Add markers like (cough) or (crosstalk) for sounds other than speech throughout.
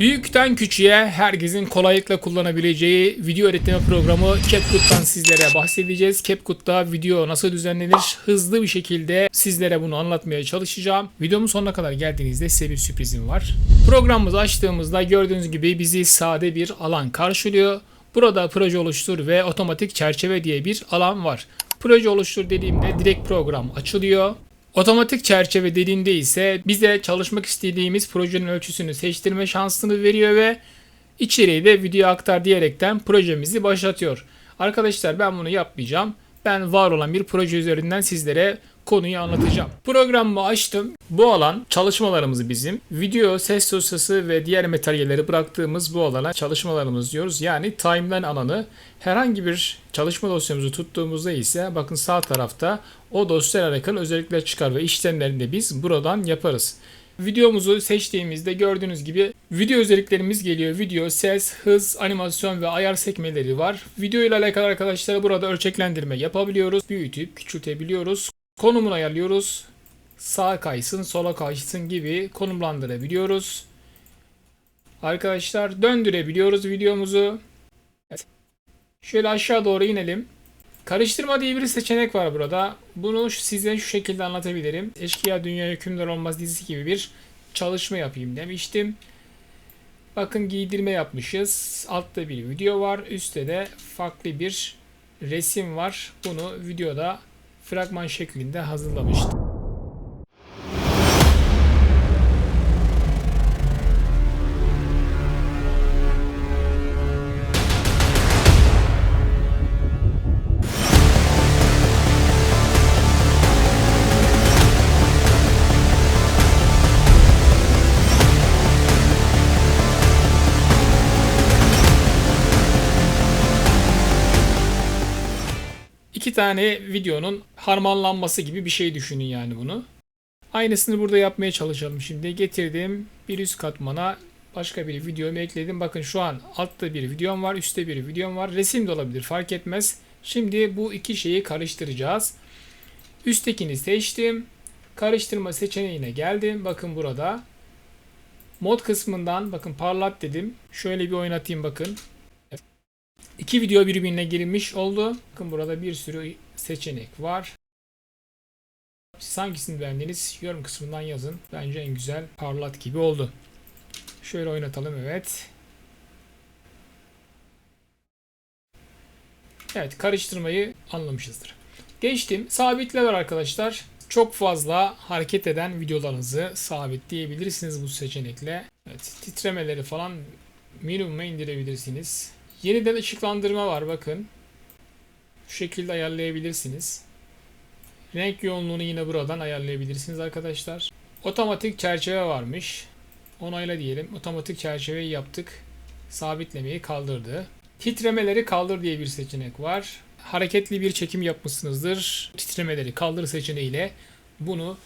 Büyükten küçüğe herkesin kolaylıkla kullanabileceği video öğretme programı CapCut'tan sizlere bahsedeceğiz. CapCut'ta video nasıl düzenlenir hızlı bir şekilde sizlere bunu anlatmaya çalışacağım. Videomun sonuna kadar geldiğinizde size bir sürprizim var. Programımızı açtığımızda gördüğünüz gibi bizi sade bir alan karşılıyor. Burada proje oluştur ve otomatik çerçeve diye bir alan var. Proje oluştur dediğimde direkt program açılıyor. Otomatik çerçeve dediğinde ise bize çalışmak istediğimiz projenin ölçüsünü seçtirme şansını veriyor ve içeriği de video aktar diyerekten projemizi başlatıyor. Arkadaşlar ben bunu yapmayacağım. Ben var olan bir proje üzerinden sizlere konuyu anlatacağım. Programımı açtım. Bu alan çalışmalarımızı bizim video, ses dosyası ve diğer materyalleri bıraktığımız bu alana çalışmalarımız diyoruz. Yani timeline alanı herhangi bir çalışma dosyamızı tuttuğumuzda ise bakın sağ tarafta o dosyayla alakalı özellikler çıkar ve işlemlerini de biz buradan yaparız. Videomuzu seçtiğimizde gördüğünüz gibi video özelliklerimiz geliyor. Video, ses, hız, animasyon ve ayar sekmeleri var. Video ile alakalı arkadaşlar burada ölçeklendirme yapabiliyoruz. Büyütüp küçültebiliyoruz. Konumunu ayarlıyoruz. Sağa kaysın, sola kaysın gibi konumlandırabiliyoruz. Arkadaşlar döndürebiliyoruz videomuzu. Evet. Şöyle aşağı doğru inelim. Karıştırma diye bir seçenek var burada. Bunu size şu şekilde anlatabilirim. Eşkıya Dünya Hükümdar Olmaz dizisi gibi bir çalışma yapayım demiştim. Bakın giydirme yapmışız. Altta bir video var. Üstte de farklı bir resim var. Bunu videoda fragman şeklinde hazırlamıştım. İki tane videonun harmanlanması gibi bir şey düşünün yani bunu. Aynısını burada yapmaya çalışalım şimdi. Getirdim bir üst katmana başka bir videomu ekledim. Bakın şu an altta bir videom var, üstte bir videom var. Resim de olabilir fark etmez. Şimdi bu iki şeyi karıştıracağız. Üsttekini seçtim. Karıştırma seçeneğine geldim. Bakın burada. Mod kısmından bakın parlat dedim. Şöyle bir oynatayım bakın. İki video birbirine girilmiş oldu. Bakın burada bir sürü seçenek var. Siz hangisini beğendiniz? Yorum kısmından yazın. Bence en güzel parlat gibi oldu. Şöyle oynatalım evet. Evet karıştırmayı anlamışızdır. Geçtim. Sabitle var arkadaşlar. Çok fazla hareket eden videolarınızı sabitleyebilirsiniz bu seçenekle. Evet, titremeleri falan minimuma indirebilirsiniz. Yeniden ışıklandırma var bakın. Şu şekilde ayarlayabilirsiniz. Renk yoğunluğunu yine buradan ayarlayabilirsiniz arkadaşlar. Otomatik çerçeve varmış. Onayla diyelim. Otomatik çerçeveyi yaptık. Sabitlemeyi kaldırdı. Titremeleri kaldır diye bir seçenek var. Hareketli bir çekim yapmışsınızdır. Titremeleri kaldır seçeneğiyle bunu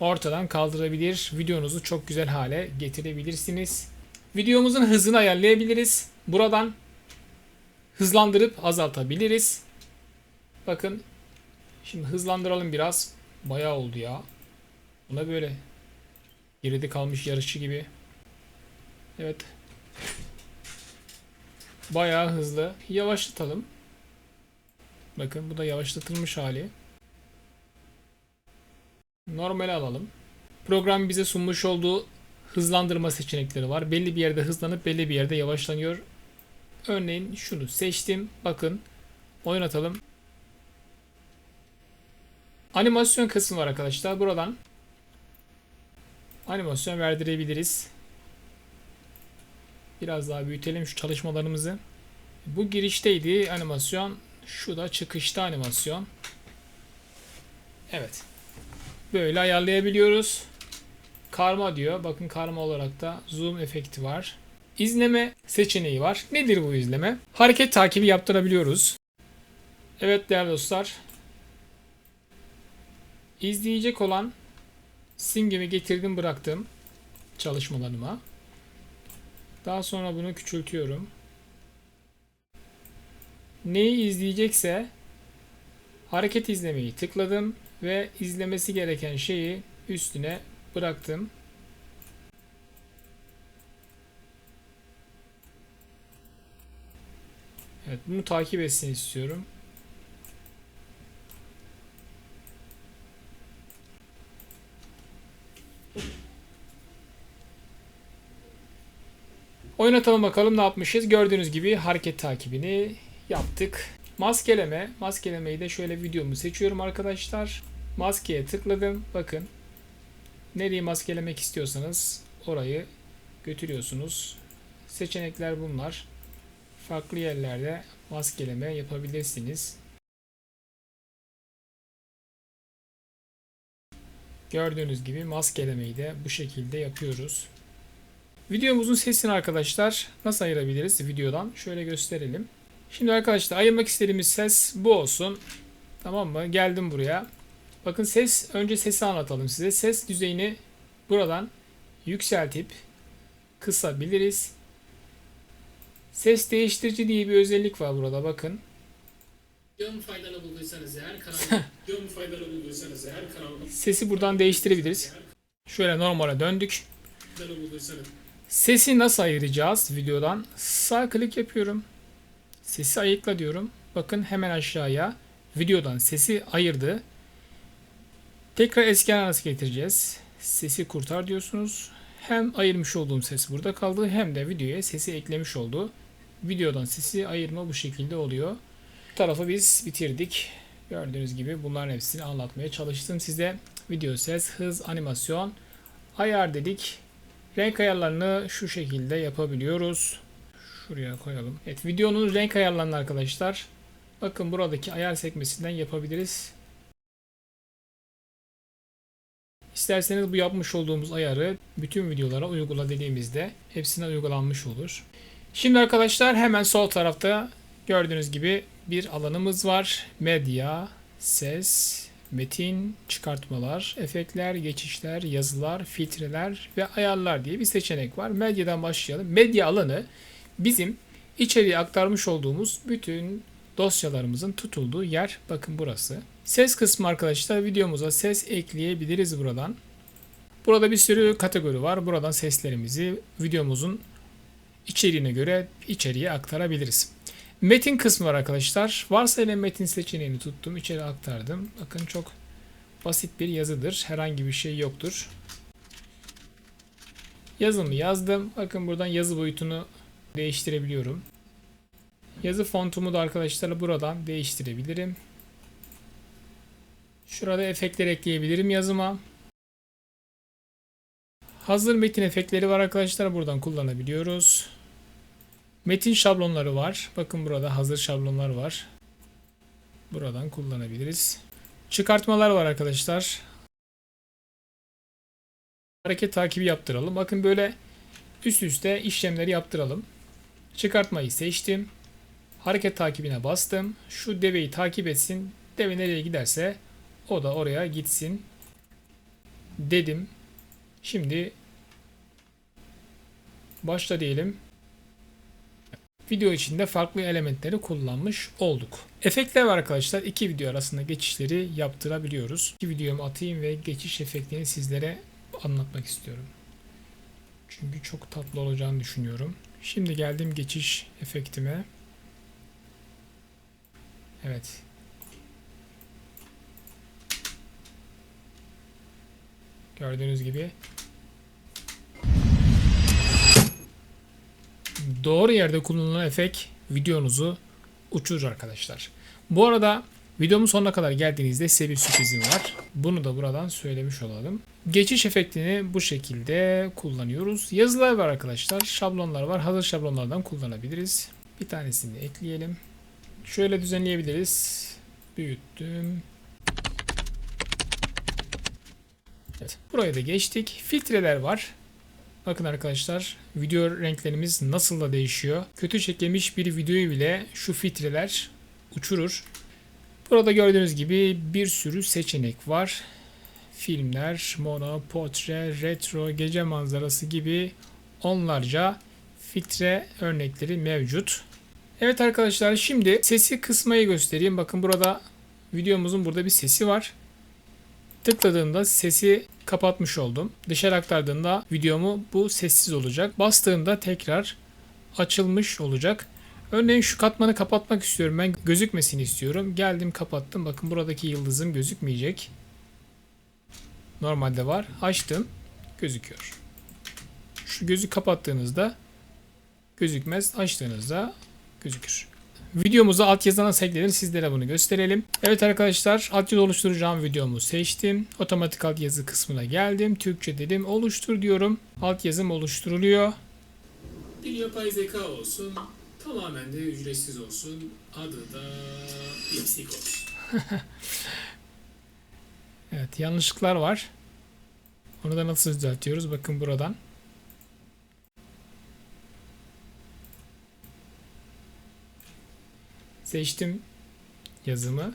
ortadan kaldırabilir. Videonuzu çok güzel hale getirebilirsiniz. Videomuzun hızını ayarlayabiliriz. Buradan hızlandırıp azaltabiliriz. Bakın şimdi hızlandıralım biraz. Bayağı oldu ya. Buna böyle geride kalmış yarışçı gibi. Evet. Bayağı hızlı. Yavaşlatalım. Bakın bu da yavaşlatılmış hali. Normal alalım. Program bize sunmuş olduğu hızlandırma seçenekleri var. Belli bir yerde hızlanıp belli bir yerde yavaşlanıyor. Örneğin şunu seçtim. Bakın oynatalım. Animasyon kısmı var arkadaşlar. Buradan animasyon verdirebiliriz. Biraz daha büyütelim şu çalışmalarımızı. Bu girişteydi animasyon. Şu da çıkışta animasyon. Evet. Böyle ayarlayabiliyoruz. Karma diyor. Bakın karma olarak da zoom efekti var. İzleme seçeneği var. Nedir bu izleme? Hareket takibi yaptırabiliyoruz. Evet değerli dostlar izleyecek olan simgemi getirdim bıraktım çalışmalarıma. Daha sonra bunu küçültüyorum. Neyi izleyecekse hareket izlemeyi tıkladım ve izlemesi gereken şeyi üstüne bıraktım. Evet bunu takip etsin istiyorum. Oynatalım bakalım ne yapmışız. Gördüğünüz gibi hareket takibini yaptık. Maskeleme. Maskelemeyi de şöyle videomu seçiyorum arkadaşlar. Maskeye tıkladım. Bakın. Nereyi maskelemek istiyorsanız orayı götürüyorsunuz. Seçenekler bunlar. Farklı yerlerde maskeleme yapabilirsiniz. Gördüğünüz gibi maskelemeyi de bu şekilde yapıyoruz. Videomuzun sesini arkadaşlar nasıl ayırabiliriz videodan? Şöyle gösterelim. Şimdi arkadaşlar ayırmak istediğimiz ses bu olsun. Tamam mı? Geldim buraya. Bakın ses önce sesi anlatalım size. Ses düzeyini buradan yükseltip kısabiliriz. Ses değiştirici diye bir özellik var burada bakın. Videomu faydalı bulduysanız eğer (laughs) videomu faydalı bulduysanız eğer kanalıma Sesi buradan değiştirebiliriz. Şöyle normale döndük. faydalı bulduysanız Sesi nasıl ayıracağız videodan? Sağ klik yapıyorum. Sesi ayıkla diyorum. Bakın hemen aşağıya videodan sesi ayırdı. Tekrar eski nasıl getireceğiz? Sesi kurtar diyorsunuz. Hem ayırmış olduğum ses burada kaldı hem de videoya sesi eklemiş oldu. Videodan sesi ayırma bu şekilde oluyor. Bu tarafı biz bitirdik. Gördüğünüz gibi bunların hepsini anlatmaya çalıştım size. Video ses, hız, animasyon, ayar dedik. Renk ayarlarını şu şekilde yapabiliyoruz. Şuraya koyalım. Evet videonun renk ayarlarını arkadaşlar. Bakın buradaki ayar sekmesinden yapabiliriz. İsterseniz bu yapmış olduğumuz ayarı bütün videolara uygula dediğimizde hepsine uygulanmış olur. Şimdi arkadaşlar hemen sol tarafta gördüğünüz gibi bir alanımız var. Medya, ses, metin, çıkartmalar, efektler, geçişler, yazılar, filtreler ve ayarlar diye bir seçenek var. Medyadan başlayalım. Medya alanı bizim içeriye aktarmış olduğumuz bütün dosyalarımızın tutulduğu yer. Bakın burası. Ses kısmı arkadaşlar videomuza ses ekleyebiliriz buradan. Burada bir sürü kategori var. Buradan seslerimizi videomuzun içeriğine göre içeriye aktarabiliriz. Metin kısmı var arkadaşlar. Varsayılan metin seçeneğini tuttum. içeri aktardım. Bakın çok basit bir yazıdır. Herhangi bir şey yoktur. Yazımı yazdım. Bakın buradan yazı boyutunu değiştirebiliyorum. Yazı fontumu da arkadaşlar buradan değiştirebilirim. Şurada efektler ekleyebilirim yazıma. Hazır metin efektleri var arkadaşlar. Buradan kullanabiliyoruz. Metin şablonları var. Bakın burada hazır şablonlar var. Buradan kullanabiliriz. Çıkartmalar var arkadaşlar. Hareket takibi yaptıralım. Bakın böyle üst üste işlemleri yaptıralım. Çıkartmayı seçtim. Hareket takibine bastım. Şu deveyi takip etsin. Deve nereye giderse o da oraya gitsin. Dedim. Şimdi başla diyelim. Video içinde farklı elementleri kullanmış olduk. Efektler var arkadaşlar. İki video arasında geçişleri yaptırabiliyoruz. İki videomu atayım ve geçiş efektini sizlere anlatmak istiyorum. Çünkü çok tatlı olacağını düşünüyorum. Şimdi geldim geçiş efektime. Evet. Gördüğünüz gibi doğru yerde kullanılan efekt videonuzu uçurur arkadaşlar. Bu arada videomun sonuna kadar geldiğinizde size bir sürprizim var. Bunu da buradan söylemiş olalım. Geçiş efektini bu şekilde kullanıyoruz. Yazılar var arkadaşlar. Şablonlar var. Hazır şablonlardan kullanabiliriz. Bir tanesini ekleyelim. Şöyle düzenleyebiliriz. Büyüttüm. Evet. Buraya da geçtik. Filtreler var. Bakın arkadaşlar video renklerimiz nasıl da değişiyor. Kötü çekilmiş bir videoyu bile şu filtreler uçurur. Burada gördüğünüz gibi bir sürü seçenek var. Filmler, mono, portre, retro, gece manzarası gibi onlarca filtre örnekleri mevcut. Evet arkadaşlar şimdi sesi kısmayı göstereyim. Bakın burada videomuzun burada bir sesi var. Tıkladığımda sesi kapatmış oldum. Dışarı aktardığımda videomu bu sessiz olacak. Bastığımda tekrar açılmış olacak. Örneğin şu katmanı kapatmak istiyorum. Ben gözükmesini istiyorum. Geldim kapattım. Bakın buradaki yıldızım gözükmeyecek. Normalde var. Açtım. Gözüküyor. Şu gözü kapattığınızda gözükmez. Açtığınızda gözükür. Videomuza altyazı nasıl eklenir sizlere bunu gösterelim. Evet arkadaşlar altyazı oluşturacağım videomu seçtim. Otomatik altyazı kısmına geldim. Türkçe dedim oluştur diyorum. Altyazım oluşturuluyor. Bir yapay zeka olsun. Tamamen de ücretsiz olsun. Adı da DeepSeek olsun. (laughs) Evet yanlışlıklar var. Onu da nasıl düzeltiyoruz? Bakın buradan. Seçtim yazımı.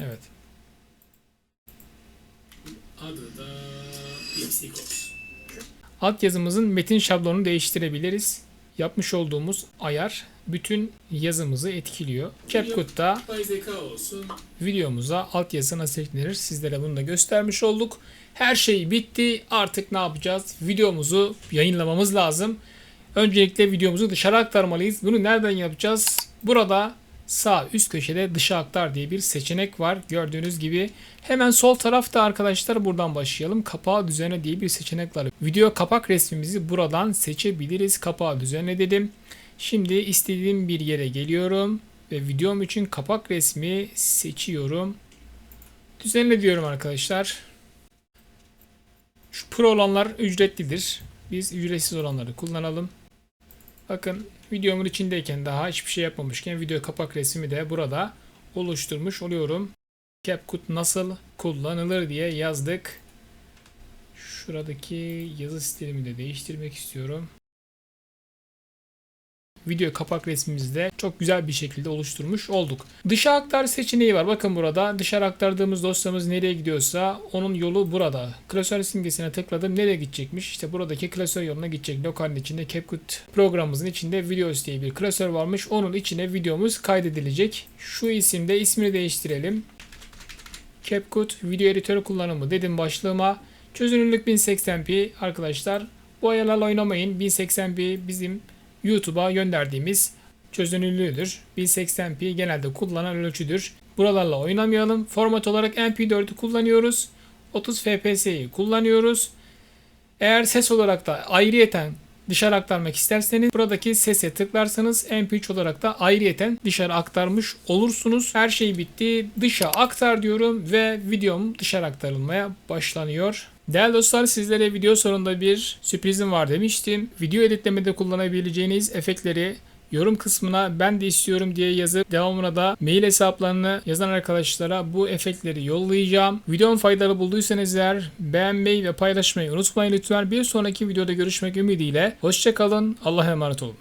Evet. Adı da. Alt yazımızın metin şablonunu değiştirebiliriz. Yapmış olduğumuz ayar bütün yazımızı etkiliyor. CapCut'ta videomuza altyazı nasıl eklenir sizlere bunu da göstermiş olduk. Her şey bitti. Artık ne yapacağız? Videomuzu yayınlamamız lazım. Öncelikle videomuzu dışarı aktarmalıyız. Bunu nereden yapacağız? Burada sağ üst köşede dışa aktar diye bir seçenek var. Gördüğünüz gibi hemen sol tarafta arkadaşlar buradan başlayalım. Kapağı düzenle diye bir seçenek var. Video kapak resmimizi buradan seçebiliriz. Kapağı düzenle dedim. Şimdi istediğim bir yere geliyorum ve videom için kapak resmi seçiyorum. Düzenle diyorum arkadaşlar. Şu pro olanlar ücretlidir. Biz ücretsiz olanları kullanalım. Bakın videomun içindeyken daha hiçbir şey yapmamışken video kapak resmi de burada oluşturmuş oluyorum. CapCut nasıl kullanılır diye yazdık. Şuradaki yazı stilimi de değiştirmek istiyorum. Video kapak resmimizde çok güzel bir şekilde oluşturmuş olduk. Dışa aktar seçeneği var. Bakın burada dışarı aktardığımız dosyamız nereye gidiyorsa onun yolu burada. Klasör simgesine tıkladım. Nereye gidecekmiş? İşte buradaki klasör yoluna gidecek. Lokalin içinde CapCut programımızın içinde Videos diye bir klasör varmış. Onun içine videomuz kaydedilecek. Şu isimde ismini değiştirelim. CapCut video editörü kullanımı dedim başlığıma. Çözünürlük 1080p arkadaşlar. Bu ayarlarla oynamayın. 1080p bizim YouTube'a gönderdiğimiz çözünürlüğüdür. 1080p genelde kullanılan ölçüdür. Buralarla oynamayalım. Format olarak MP4'ü kullanıyoruz. 30 FPS'yi kullanıyoruz. Eğer ses olarak da ayrıyeten dışarı aktarmak isterseniz buradaki sese tıklarsanız MP3 olarak da ayrıyeten dışarı aktarmış olursunuz. Her şey bitti. Dışa aktar diyorum ve videom dışarı aktarılmaya başlanıyor. Değerli dostlar sizlere video sonunda bir sürprizim var demiştim. Video editlemede kullanabileceğiniz efektleri yorum kısmına ben de istiyorum diye yazıp devamına da mail hesaplarını yazan arkadaşlara bu efektleri yollayacağım. Videom faydalı bulduysanız eğer beğenmeyi ve paylaşmayı unutmayın lütfen. Bir sonraki videoda görüşmek ümidiyle. Hoşçakalın. Allah'a emanet olun.